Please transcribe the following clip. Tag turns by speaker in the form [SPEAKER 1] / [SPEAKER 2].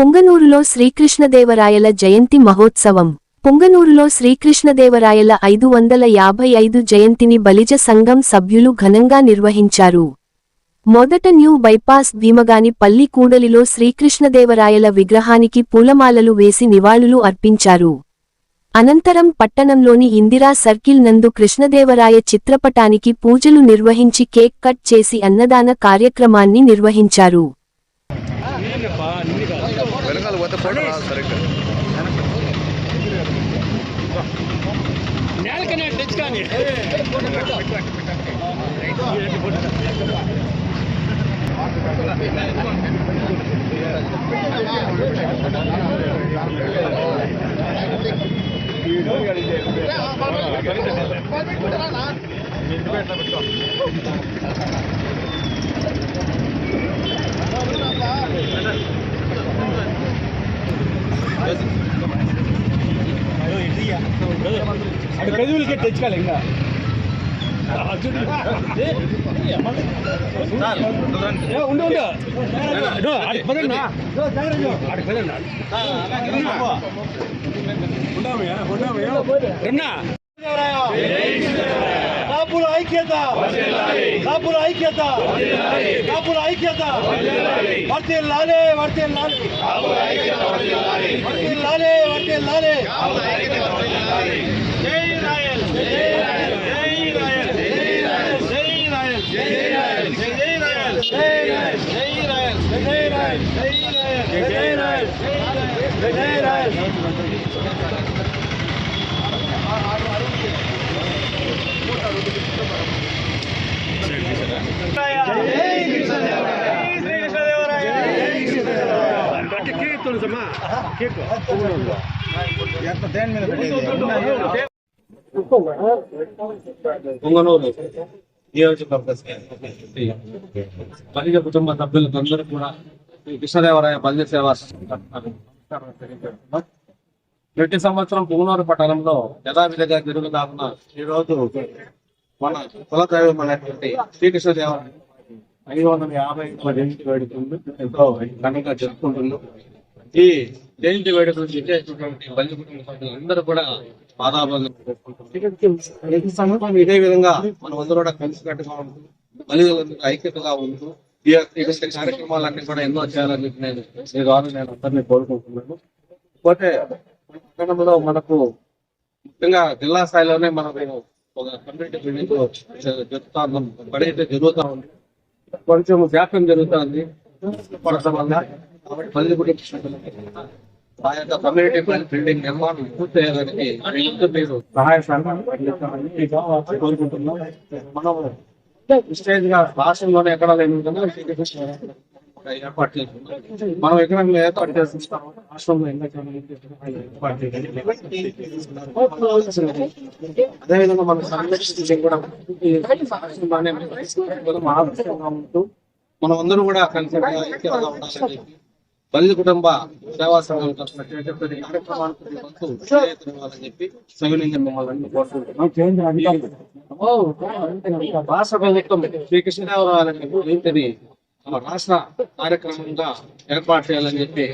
[SPEAKER 1] పుంగనూరులో శ్రీకృష్ణదేవరాయల జయంతి మహోత్సవం. పుంగనూరులో శ్రీకృష్ణదేవరాయల ఐదు వందల యాభై ఐదు జయంతిని బలిజ సంఘం సభ్యులు ఘనంగా నిర్వహించారు. మొదట న్యూ బైపాస్ భీమగాని పల్లి కూడలిలో శ్రీకృష్ణదేవరాయల విగ్రహానికి పూలమాలలు వేసి నివాళులు అర్పించారు. అనంతరం పట్టణంలోని ఇందిరా సర్కిల్ నందు కృష్ణదేవరాయ చిత్రపటానికి పూజలు నిర్వహించి కేక్ కట్ చేసి అన్నదాన కార్యక్రమాన్ని నిర్వహించారు.
[SPEAKER 2] వెనకాల పోతే ఫోటో రాదు సరిగ్గా.
[SPEAKER 3] నేలకనే టచ్ కానీ. అటు కదువులకి టచ్ కాలే ఇంకా. ఉండు ఉండు. పదండి. పదండి. రన్నా. కాపుల ఐక్యత. కాపుల ఐక్యత. కాపుల ఐక్యత. వర్తే లాలే వర్తే లాలే. వర్తే లాలే వర్తే లాలే. ಕೇಕ್ ಕೇಕ್ ತೋರಿಸಮ್ಮ ಕೇಕ್ ಎಂತ ದೇನ್ ಮೇಲೆ
[SPEAKER 4] పొంగనూరు నియోజకవర్గ బలిజ కుటుంబ సభ్యులందరూ కూడా కృష్ణదేవరాయ బలిజ సేవా ప్రతి సంవత్సరం పొంగనూరు పట్టణంలో యథావిధిగా జరుగుతామన్న ఈరోజు రోజు మన కులదైవమైనటువంటి శ్రీకృష్ణదేవరాయ ఐదు వందల యాభై జయంతి వేడుకలు ఎంతో ఘనంగా జరుపుకుంటున్నాం. ఈ జయంతి వేడుకలు విజయించినటువంటి బంధు కుటుంబ సభ్యులందరూ కూడా పాదాభంగం ఇదే విధంగా మనం అందరూ కూడా కలిసికట్టుగా ఉంటూ బలిదలందరూ ఐక్యతగా ఉంటూ ఈ యొక్క కార్యక్రమాలన్నీ కూడా ఎన్నో చేయాలని చెప్పి నేను ఈ ద్వారా నేను అందరినీ కోరుకుంటున్నాను. పోతే పట్టణంలో మనకు ముఖ్యంగా జిల్లా స్థాయిలోనే మనకు ఒక కమ్యూనిటీ బిల్డింగ్ జరుగుతా ఉన్నాం పడైతే జరుగుతూ ఉంది. కొంచెం వ్యాప్యం జరుగుతుంది. వల్ల కాబట్టి పది కుటుంబ ఆ యొక్క కమ్యూనిటీ బిల్డింగ్ నిర్మాణం పూర్తి చేయడానికి మీ మీరు సహాయ సహకారాలు కోరుకుంటున్నాం. మనం గా రాష్ట్రంలోనే ఎక్కడ లేని విధంగా ఏర్పాటు చేస్తున్నాం. మనం ఎక్కడ ఏర్పాటు చేస్తున్నాం రాష్ట్రంలో అదేవిధంగా మనం కూడా ఉంటూ మనం అందరూ కూడా కలిసి ఉండాలని చెప్పి బలి కుటుంబ సేవా సంఘం చెప్పి రాష్ట్ర శ్రీకృష్ణదేవరాయలని రాష్ట్ర కార్యక్రమంగా ఏర్పాటు చేయాలని చెప్పి